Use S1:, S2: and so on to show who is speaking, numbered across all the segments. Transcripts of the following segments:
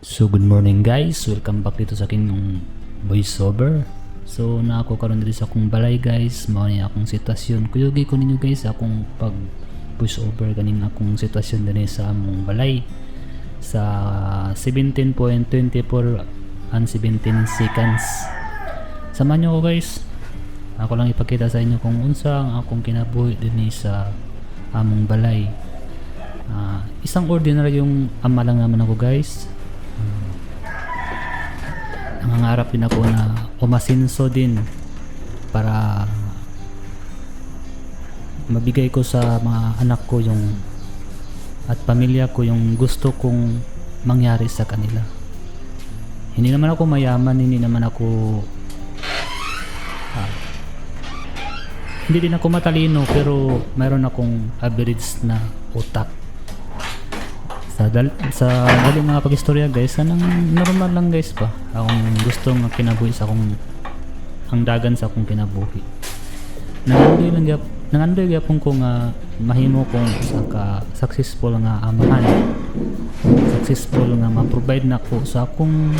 S1: So good morning guys, welcome back dito sa aking voiceover. So na ako karon diri sa akong balay guys, mao ni akong sitwasyon. Kuyugi ko ninyo guys akong pag voiceover kaning akong sitwasyon dinhi sa among balay sa 17.24 and 17 seconds. Samahan nyo ko guys. Ako lang ipakita sa inyo kung unsa ang akong kinabuhi dinhi sa among balay. Ah, isang ordinary yung ama lang naman ako guys. Nangangarap din ako na umasinso din para mabigay ko sa mga anak ko yung at pamilya ko yung gusto kong mangyari sa kanila. Hindi naman ako mayaman, hindi naman ako ah, hindi din ako matalino pero mayroon akong average na utak sa dal sa dali mga pag-istorya guys kanang normal lang guys pa akong gusto nga kinabuhi sa akong ang dagan sa akong kinabuhi. Nangandoy lang gyap nangandoy gyapon ko nga mahimo kong sa ka successful nga amahan. Successful nga ma-provide na ko sa akong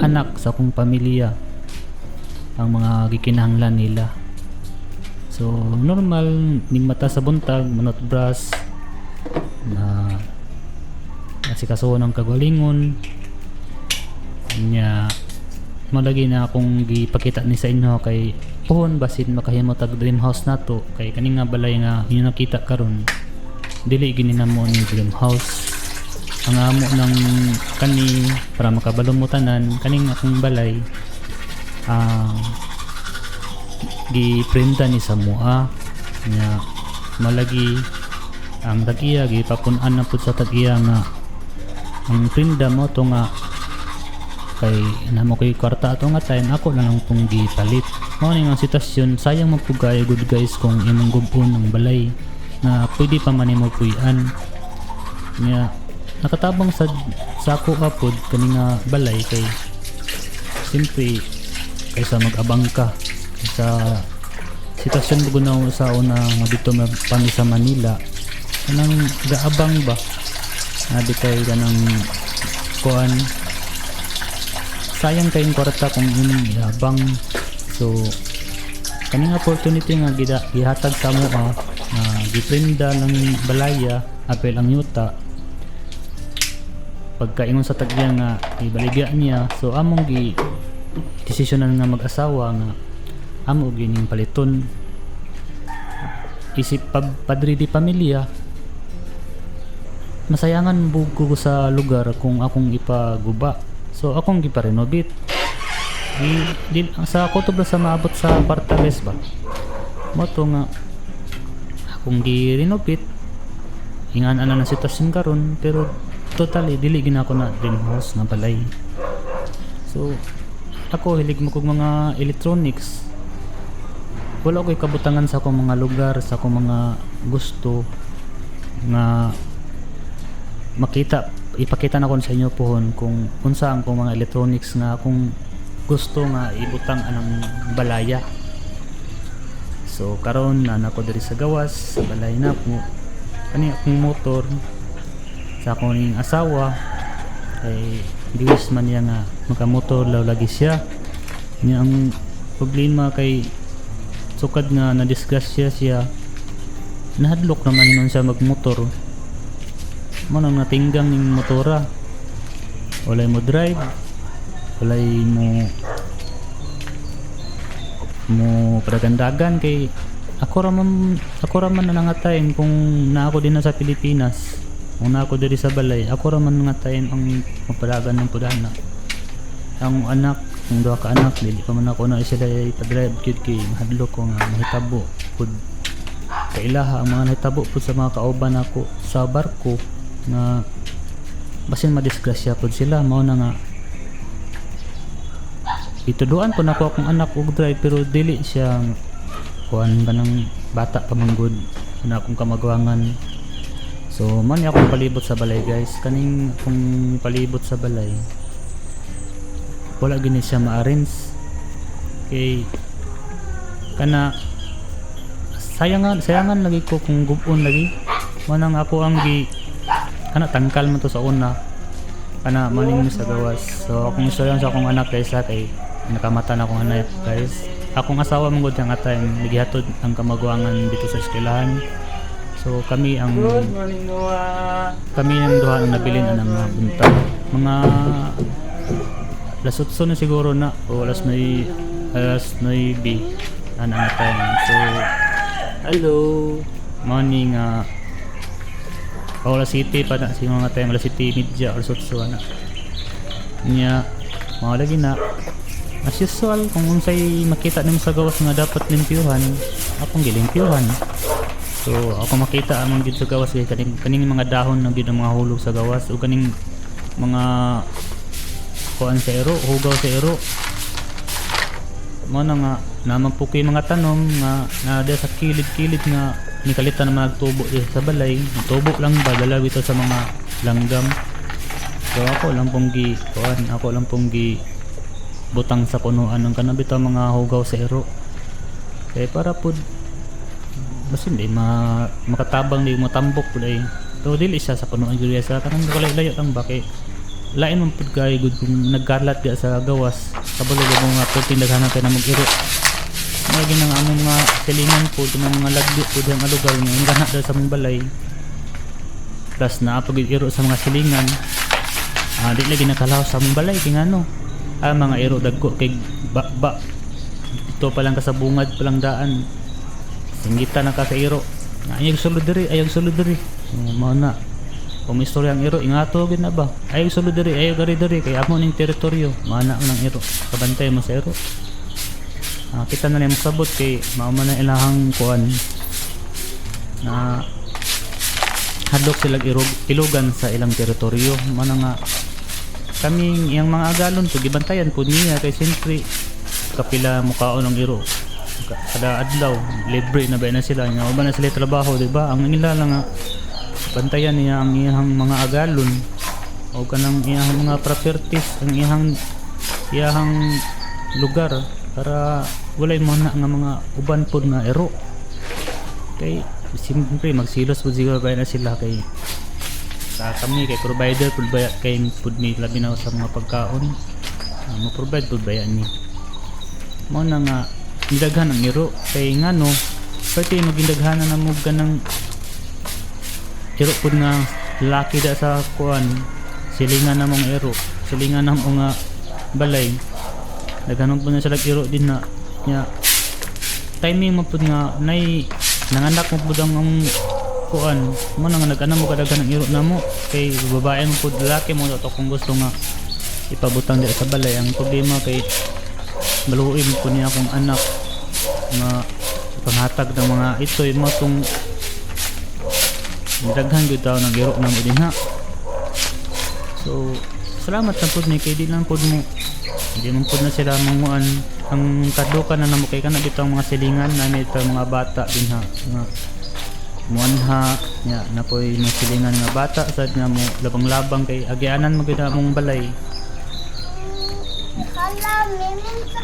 S1: anak sa akong pamilya ang mga gikinahanglan nila. So normal ni mata sa buntag manot bras na asikasuho ng kagalingon. Nya malagi na akong gipakita ni sa inyo kay puhon basin makahimo tag dream house nato kay kani nga balay nga inyo nakita karon. Dili gini na mo ni dream house. Ang amo ng kani para makabalong mo tanan kaning akong balay ah giprinta ni sa mua. Nya malagi ang tagiya gipapunan na pud sa tagiya nga ang prinda mo to nga kay namo koy kwarta ato nga time ako na lang pong gipalit. Mao ni nga sitwasyon sayang kayo good guys kung imong gubon ng balay na pwede pa man nimo puy-an. Nga nakatabang sa sako apod kani nga balay kay simple kaysa mag-abang ka. Sa sitwasyon ko na sa una nga dito pani sa Manila kanang gaabang ba nabi kay kanang kuan sayang kayong kwarta kung inyong iabang so kaning opportunity nga gida, gihatag sa mo ah, na giprinda ng balaya apel ang yuta. Pagkaingon sa tagya nga ibaligya niya so among gi desisyonan nga mag-asawa nga amo gining paliton. Isip pag padri di pamilya masayangan bugo ko sa lugar kung akong ipaguba. So akong giparenovate. Di, di, sa kutob sa maabot sa apartales ba? Mo to nga akong gi-renovate. Ingan ana na sitwasyon karon pero totally dili gina ako na dream house nga balay. So ako hilig mo kog mga electronics. Wala ko'y kabutangan sa akong mga lugar sa akong mga gusto nga makita ipakita na ko sa inyo pohon kung unsa ang kong mga electronics nga akong gusto nga ibutang anang balaya. So karon na nako diri sa gawas sa balay na po. Kani akong motor sa akong asawa kay giwis man niya nga makamotor law lagi siya. Niya ang problema kay sukad nga na disgrasya siya. Nahadlok naman nun siya magmotor mo nang natinggang ning motora. Walay mo drive. Walay mo mo padagandagan kay ako raman ako raman na nangatayin kung na ako din na sa Pilipinas. Kung na ako diri sa balay ako raman nangatayin ang mapadagan ng pudana. Ang anak ang duha ka anak dili pa man ako na sila ipa-drive. Gyud kay mahadlok ko nga mahitabo. Pud kailaha ang mga nahitabo pud sa mga kauban ako sa barko nga basin madisgrasya pud sila. Mao na nga. Ituduan po nako akong anak og drive pero dili siya kuan ba ng bata pa manggod na akong kamagwangan. So man akong palibot sa balay guys. Kaning akong palibot sa balay wala gini siya ma-arrange kay kana sayangan sayangan lagi ko kung gubon lagi. Manang ako ang gi kana tangkal man to sa una. Ana maning mo sa gawas. So akong istorya sa akong anak guys ha kay nakamata na akong anak guys. Akong asawa mong nga time ligihatod ang kamaguangan dito sa eskwelahan so kami ang
S2: Good morning,
S1: kami ang duha ang nabilin na ng mga buntag mga alas 8 na siguro na o alas 9 alas 9 ana nga time so
S2: Hello.
S1: morning uh, alas city pa na si mga time alas city media alas 8 na niya mga na. As usual kung unsay makita nimo sa gawas nga dapat limpyuhan akong gilimpyuhan so ako makita among gid sa gawas kay kaning kaning mga dahon na gid mga hulog sa gawas o kaning mga kuan sa ero hugaw sa ero. Mo na nga naman po mga tanom nga na sa kilid-kilid nga nikalitan na magtubo di sa balay. Tubo lang ba? Ito sa mga langgam. So ako lang pong gi kuan ako lang pong gi butang sa punuan ng kanabit ang mga hugaw sa ero. Kaya para po mas hindi ma makatabang di matambok po dahil. So dili siya sa punuan dili sa kanang layo lang ba kay lain man pud kay good kung nagkarlat ga sa gawas. Kabalo ga mga puting daghanan kay na mag-iro mga ginang among mga silingan po ng mga lagdi po ang lugar nga ang gana daw sa mong balay. Plus na pag iro sa mga silingan. Ah di lagi nakalaw sa mong balay kay ngano ah mga iro dagko kay ba, ba. Ito pa lang kasabungad pa lang daan. Singgita na ka sa iro. Nga ayog sulod diri ayog sulod diri. Oh, mao na. Kung istorya ang iro ingato gid na ba? Ayog sulod diri ayog gari diri kay amo ning teritoryo. Mana ng iro. Kabantay mo sa iro Ah, kita na lang sabot kay mao man ang ilahang kuan na hadlok sila ilugan sa ilang teritoryo. Mana nga kaming iyang mga agalon to gibantayan po niya kay siyempre kapila mukaon ng iro. Ka- kada adlaw libre na ba na sila? Nga uban na sila trabaho di ba? Ang ila lang nga bantayan niya ang iyang mga agalon. O kanang iyang mga properties ang iyang iyang lugar para walay mo na nga mga uban pod nga ero. Kay siyempre magsilos po siguro ba na sila kay sa kami kay provider pud ba kay pud ni labi na sa mga pagkaon. Uh, mo provide pud ba yan ni? Mo na nga nidaghan ang iro kay ngano pati magindaghan na mo ganang iro pud nga lalaki da sa kuan. Silingan na mong iro silingan na mo nga balay naghanong po na sila iro din na nya timing mo pud nga nay nanganak mo pud ang ang kuan. Mo na nga nag-ana mo kadaghan ng iro na mo. Kay babae mo pud lalaki mo to kung gusto nga ipabutang dito sa balay. Ang problema kay mo po niya akong anak nga panghatag ng mga itoy mo tong daghan gyud taw ng iro na mo din ha. So salamat na pud ni kay di lang pud mo hindi man pud na sila manguan ang kaduka na namo kay kana bitaw mga silingan na may ito mga bata din ha. Nga muanha nya na po'y mga silingan nga bata. Sad nga mo labang-labang kay agyanan mo gid mong balay.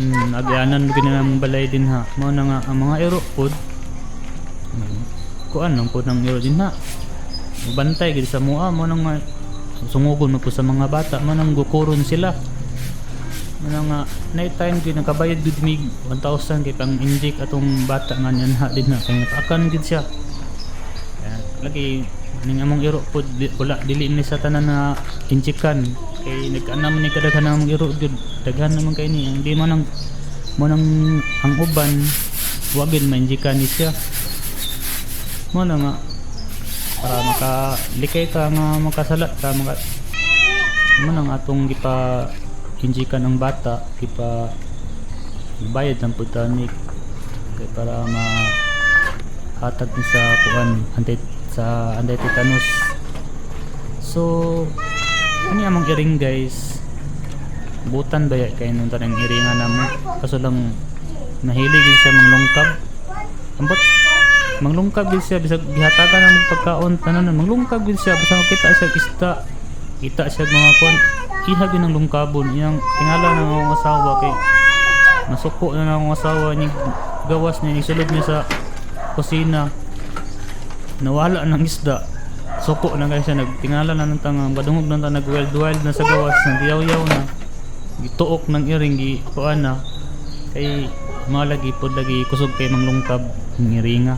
S1: Mm, agyanan mo gid mong balay din ha. Mao na nga ang mga ero pod mm, kuan lang pod ng ero din ha. Bantay gid sa mua mo nang sungugon mo po sa mga bata mo nang gukuron sila. Ano nga night time gid nakabayad gid mig 1000 kay pang inject atong bata nga niyan ha din na kay akan gid siya. Kaya, lagi ning among iro pod di, wala dili ni sa tanan na injikan kay nag-anam ni kadaghan among iro gid daghan naman kay ni hindi man ang mo nang ang uban wa gid mainjikan ni siya. Mo na nga para makalikay ka nga makasalat ka maka mo nang atong gipa hinjikan ng bata gipa bayad ng putanik kay para ma hatag ni sa kuan anti sa anti tetanus. So ano among iring guys? Butan ba ya kay nung tanang iringan namo kaso lang nahilig gid siya manglungkab ambot manglungkab gid siya bisag gihatagan ng pagkaon tanan manglungkab gid siya basta makita siya isda kita siya mga kon ihag ng lungkabon iyang tingala ng akong asawa kay nasuko na ng akong asawa ni gawas niya ni sulod niya sa kusina nawala ng isda suko na guys siya nagtingala na ng tangang badungog na ta nag wild wild na sa gawas nagyaw-yaw na gituok ng iring gi kuan na kay mga lagi pod lagi kusog kay manglungkab ng iringa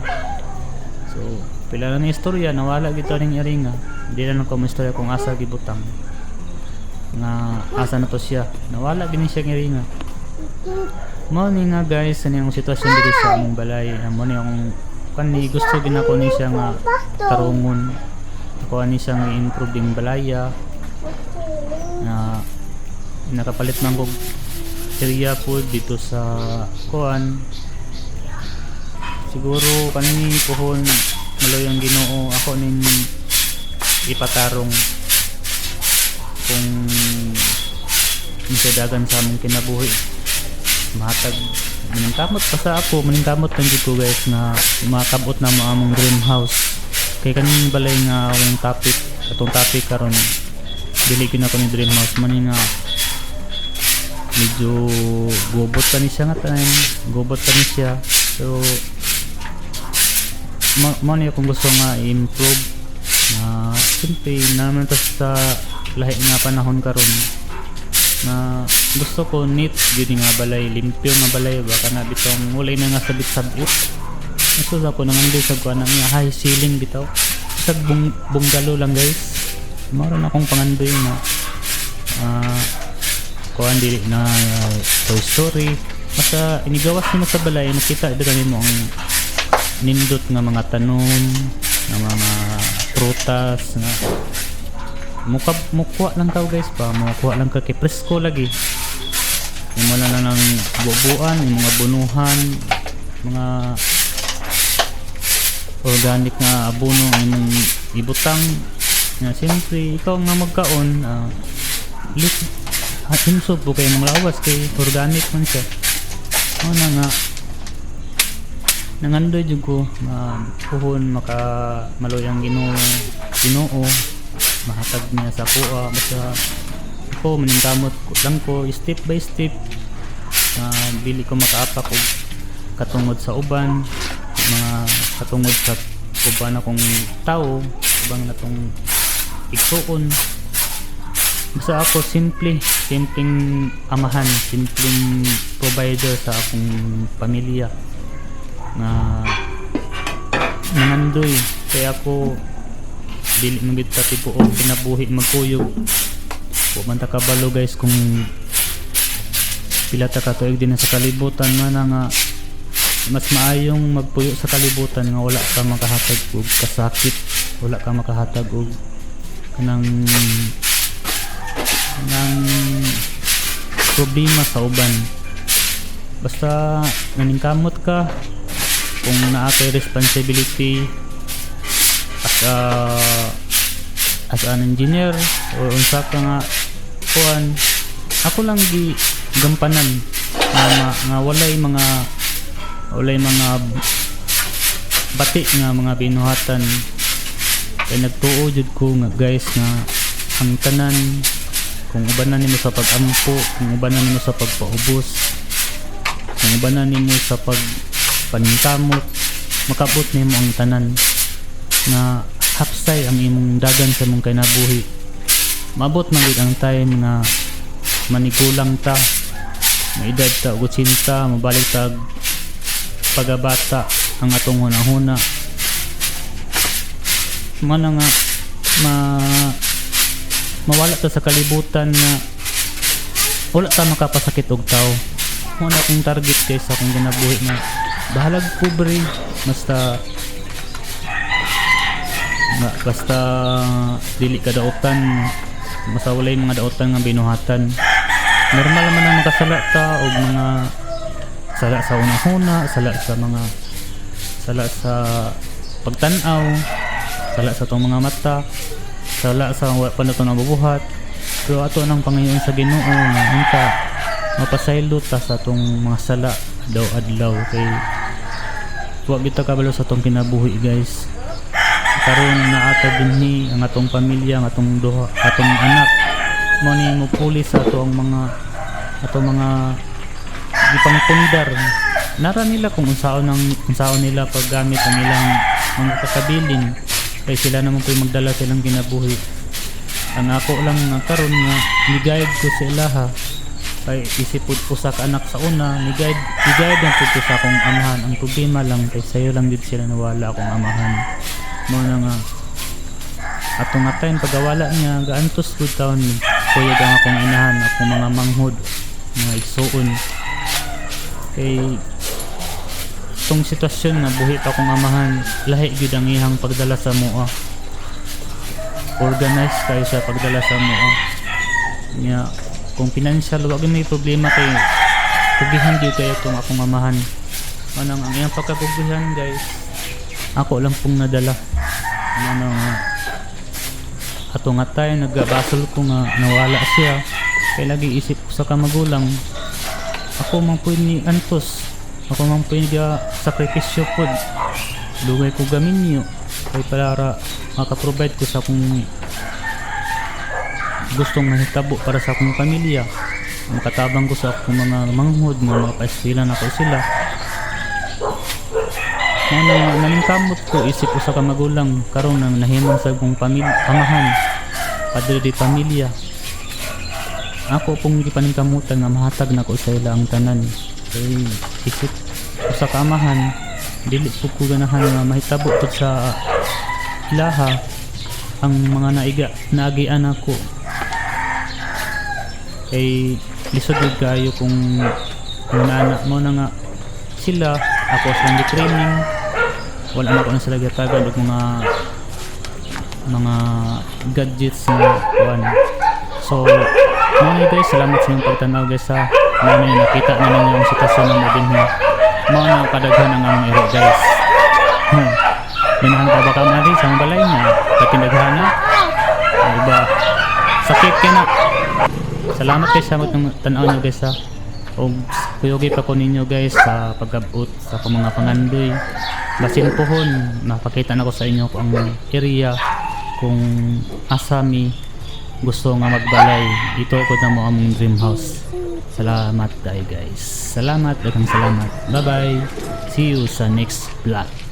S1: so pila na ni istorya nawala gito ning iringa. Di na ko istorya kung asa gibutang. Nga asa na to siya. Nawala gini siya ng iringa. Mo ni nga guys ano yung sitwasyon dito sa among balay. Amo ni kani gusto ginako ni siya nga tarungon. Ako ani siya nga improve ding balaya. Na nakapalit man kog area po dito sa kuan siguro kani pohon maloy ang Ginoo ako ning ipatarong kung dagan sa among kinabuhi. Mahatag maningkamot pa sa ako maningkamot lang ko guys na makabot na mo among dream house. Kay kaning balay nga akong topic atong topic karon dili ko na ko ni dream house. Man nga medyo gobot pa ni siya nga tanan gobot pa ni siya. So mo akong gusto nga i-improve na simple naman to sa lahi nga panahon karon na gusto ko neat gini nga balay limpyo nga balay baka na bitong walay na nga sabit sabit. Gusto sa ko nangandoy sa kuan nga high ceiling bitaw. Sa bung bungalow lang guys. Maron akong pangandoy na ah kuan dili na uh, Toy Story. Basta inigawas nimo sa balay nakita dito mo ang nindot nga mga tanom nga mga prutas nga. Muka mukha lang tao guys pa. Mukha lang ka kay presko lagi. Imo na lang ng bubuan yung mga bunuhan mga organic nga abono imong ibutang. Na siyempre ikaw nga magkaon uh, lit at himsog po kayo mga lawas kay organic man siya. Ano na nga nangandoy jud ko ma puhon maka maloyang Ginoo Ginoo. Mahatag niya sa kuha basta ako maningkamot ko lang ko step by step. Na dili ko makaapak og katungod sa uban. Mga katungod sa uban akong tao ubang natong igsuon basta ako simple simpleng amahan simpleng provider sa akong pamilya na nangandoy kaya ako dili man gid ta tipo og kinabuhi magkuyog. Wa man ta kabalo guys kung pila ta ka tuig din sa kalibutan. Man nga mas maayong magpuyo sa kalibutan nga wala ka makahatag og kasakit. Wala ka makahatag og kanang kanang problema sa uban. Basta naningkamot ka kung naa kay responsibility as a as an engineer or unsa ka nga kuan ako lang gi gampanan nga, nga, nga walay mga walay mga bati nga mga binuhatan. Kay nagtuo jud ko nga guys nga ang tanan kung ubanan nimo sa pag-ampo kung ubanan nimo sa pagpaubos kung ubanan nimo sa pag paningkamot makabot nimo ang tanan nga hapsay ang imong dagan sa imong kinabuhi. Mabot man gid ang time nga manigulang ta maedad ta og 80 mabalik ta pagabata ang atong hunahuna. Mana nga ma mawala ta sa kalibutan nga wala ta makapasakit og tao. Mo na akong target kay sa akong ginabuhi nga bahalag kubre basta nga basta dili ka daotan basta walay mga daotan nga binuhatan. Normal man ang makasala ta og mga sala sa una-una sala sa mga sala sa pagtan-aw sala sa tong mga mata sala sa wala pa na to nabubuhat. Pero ato nang pangayon sa Ginoo nga unta mapasaylo ta sa tong mga sala daw adlaw kay wa kita kabalo sa tong kinabuhi guys. Karon naata dinhi ang atong pamilya ang atong duha atong anak. Mo ni mo puli sa ato ang mga ato mga ipangpundar. Nara nila kung unsaon ang unsaon nila paggamit ang ilang mga kakabilin kay sila naman po magdala silang kinabuhi. Ang ako lang nga karon nga ni-guide ko sa ilaha kay isip po po sa anak sa una ni-guide ni-guide lang po ko sa akong amahan. Ang problema lang kay sayo lang din sila nawala akong amahan. Mo na nga atong nga time pagawala niya gaantos good taon kuya ang akong inahan akong mga manghod mga igsuon kay itong sitwasyon nga buhit akong amahan lahi gyud ang ihang pagdala sa mua. Organized kayo sa pagdala sa mua. Nya kung financial wag may problema kay pugihan gyud kayo itong akong amahan manang ang iyang pagkapugihan guys ako lang pong nadala. Ano nga ato nga tayo naggabasol ko nga nawala siya. Kay lagi isip ko sa kamagulang ako man po ni antos ako man po ni sakripisyo po. Lugay ko gaminyo kay para makaprovide ko sa akong gustong mahitabo para sa akong pamilya. Makatabang ko sa akong mga manghod mga mapaistilan ako sila ano nga naningkamot ko? Isip ko sa kamagulang karon nang nahimong sa akong pamilya amahan padre di pamilya. Ako pong di paningkamutan nga mahatag na ko sa ila ang tanan. Kay isip ko sa kamahan dili po ko ganahan nga mahitabo po sa ilaha ang mga naiga naagian ako kay lisod gyud kayo kung mga anak mo na nga sila. Ako sa training. Wala na ko na sila gatagan og mga mga gadgets nga kuan so mga guys salamat sa inyong pagtanaw guys ha. Mga na nakita na ninyo ang sitwasyon ng mabin niya mga na kadaghan ang among ero guys. Minahan ka ba ka sa balay niya. Katindaghan na. Iba sakit ka na salamat guys sa mga tanaw nyo guys ha. O kuyogi pa ko ninyo guys sa pag-abot sa mga pangandoy. Basin pohon napakita na ko sa inyo ang area kung asami gusto nga magbalay. Ito ko na mo among dream house. Salamat tayo guys. Salamat daghang salamat. Bye bye see you sa next vlog